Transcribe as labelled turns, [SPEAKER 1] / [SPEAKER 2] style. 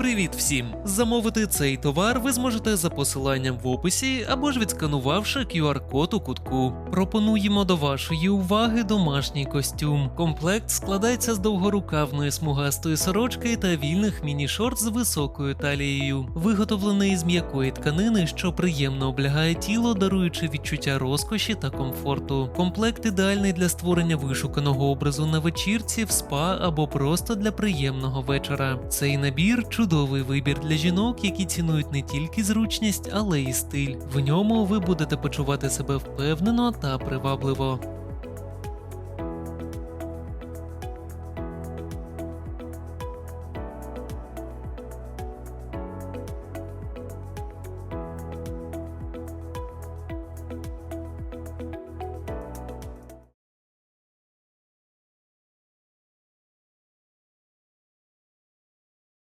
[SPEAKER 1] Привіт всім! Замовити цей товар ви зможете за посиланням в описі або ж відсканувавши QR-код у кутку. Пропонуємо до вашої уваги домашній костюм. Комплект складається з довгорукавної смугастої сорочки та вільних міні-шорт з високою талією, виготовлений з м'якої тканини, що приємно облягає тіло, даруючи відчуття розкоші та комфорту. Комплект ідеальний для створення вишуканого образу на вечірці, в спа або просто для приємного вечора. Цей набір чудовий вибір для жінок, які цінують не тільки зручність, але й стиль. В ньому ви будете почувати себе впевнено та привабливо.